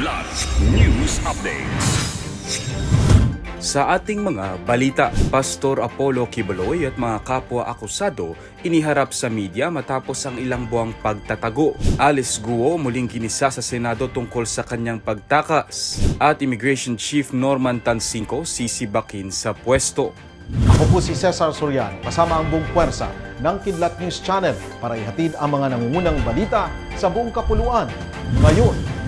Kidlat News Updates. Sa ating mga balita, Pastor Apollo Kibuloy at mga kapwa akusado iniharap sa media matapos ang ilang buwang pagtatago. Alice Guo muling ginisa sa Senado tungkol sa kanyang pagtakas at Immigration Chief Norman Tansinko sisibakin sa pwesto. Ako po si Cesar Soriano, kasama ang buong puwersa ng Kidlat News Channel para ihatid ang mga nangungunang balita sa buong kapuluan. Ngayon,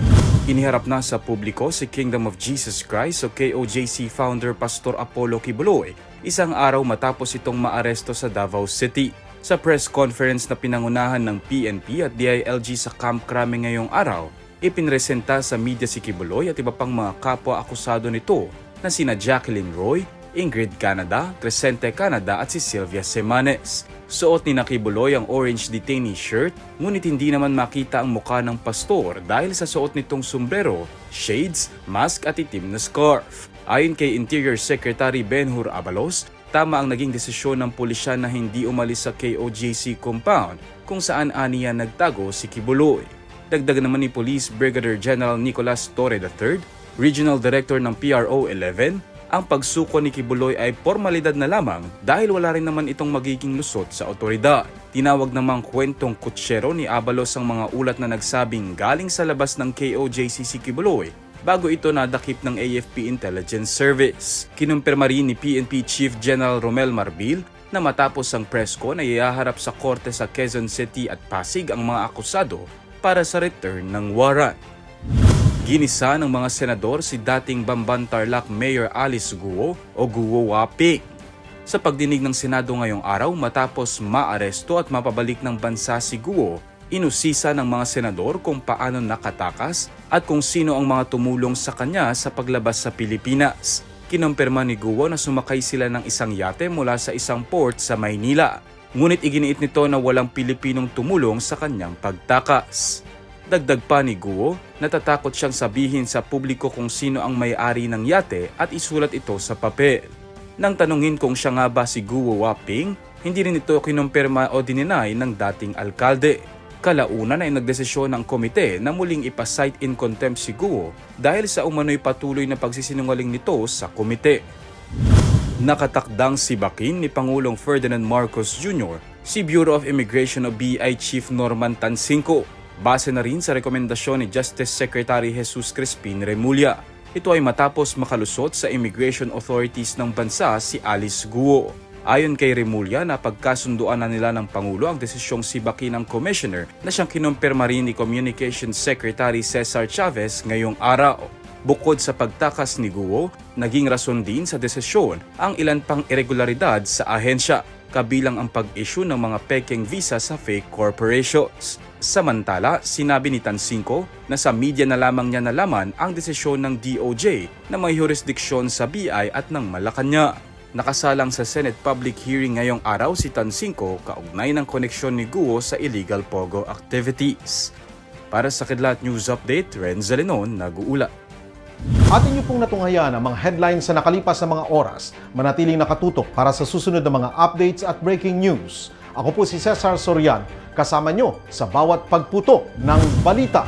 Iniharap na sa publiko si Kingdom of Jesus Christ o KOJC founder Pastor Apollo Kibuloy isang araw matapos itong maaresto sa Davao City. Sa press conference na pinangunahan ng PNP at DILG sa Camp Crame ngayong araw, ipinresenta sa media si Kibuloy at iba pang mga kapwa akusado nito na sina Jacqueline Roy, Ingrid Canada, Crescente Canada at si Sylvia Semanes. Suot ni Nakibuloy ang orange detainee shirt, ngunit hindi naman makita ang mukha ng pastor dahil sa suot nitong sombrero, shades, mask at itim na scarf. Ayon kay Interior Secretary Benhur Abalos, tama ang naging desisyon ng pulisya na hindi umalis sa KOJC compound kung saan aniya nagtago si Kibuloy. Dagdag naman ni Police Brigadier General Nicolas Torre III, Regional Director ng PRO 11, ang pagsuko ni Kibuloy ay formalidad na lamang dahil wala rin naman itong magiging lusot sa otoridad. Tinawag namang kwentong kutsero ni Abalos ang mga ulat na nagsabing galing sa labas ng KOJC si Kibuloy bago ito nadakip ng AFP Intelligence Service. Kinumpirma rin ni PNP Chief General Romel Marbil na matapos ang press con ay ihaharap sa korte sa Quezon City at Pasig ang mga akusado para sa return ng warrant. Ginisa ng mga senador si dating Bamban Tarlac Mayor Alice Guo o Guo Waping. Sa pagdinig ng Senado ngayong araw matapos maaresto at mapabalik ng bansa si Guo, inusisa ng mga senador kung paano nakatakas at kung sino ang mga tumulong sa kanya sa paglabas sa Pilipinas. Kinumpirma ni Guo na sumakay sila ng isang yate mula sa isang port sa Maynila. Ngunit iginiit nito na walang Pilipinong tumulong sa kanyang pagtakas. Dagdag pa ni Guo, natatakot siyang sabihin sa publiko kung sino ang may-ari ng yate at isulat ito sa papel. Nang tanungin kung siya nga ba si Guo Waping, hindi rin ito kinumpirma o dininay ng dating alkalde. Kalaunan ay nagdesisyon ng komite na muling ipasight in contempt si Guo dahil sa umano'y patuloy na pagsisinungaling nito sa komite. Nakatakdang sibakin ni Pangulong Ferdinand Marcos Jr. si Bureau of Immigration o BI Chief Norman Tansinko base na rin sa rekomendasyon ni Justice Secretary Jesus Crispin Remulla. Ito ay matapos makalusot sa immigration authorities ng bansa si Alice Guo. Ayon kay Remulla na pagkasunduan na nila ng Pangulo ang desisyong sibakin ng Commissioner na siyang kinumpirma rin ni Communications Secretary Cesar Chavez ngayong araw. Bukod sa pagtakas ni Guo, naging rason din sa desisyon ang ilan pang irregularidad sa ahensya, kabilang ang pag-issue ng mga peking visa sa fake corporations. Samantala, sinabi ni Tansinko na sa media na lamang niya nalaman ang desisyon ng DOJ na may jurisdiksyon sa BI at ng Malacanang. Nakasalang sa Senate public hearing ngayong araw si Tansinko kaugnay ng koneksyon ni Guo sa illegal pogo activities. Para sa Kidlat News Update, Renzo Lenon nag-uula. Atin niyo pong natunghayan ang mga headlines sa nakalipas na mga oras. Manatiling nakatutok para sa susunod na mga updates at breaking news. Ako po si Cesar Sorian, kasama nyo sa bawat pagputo ng balita.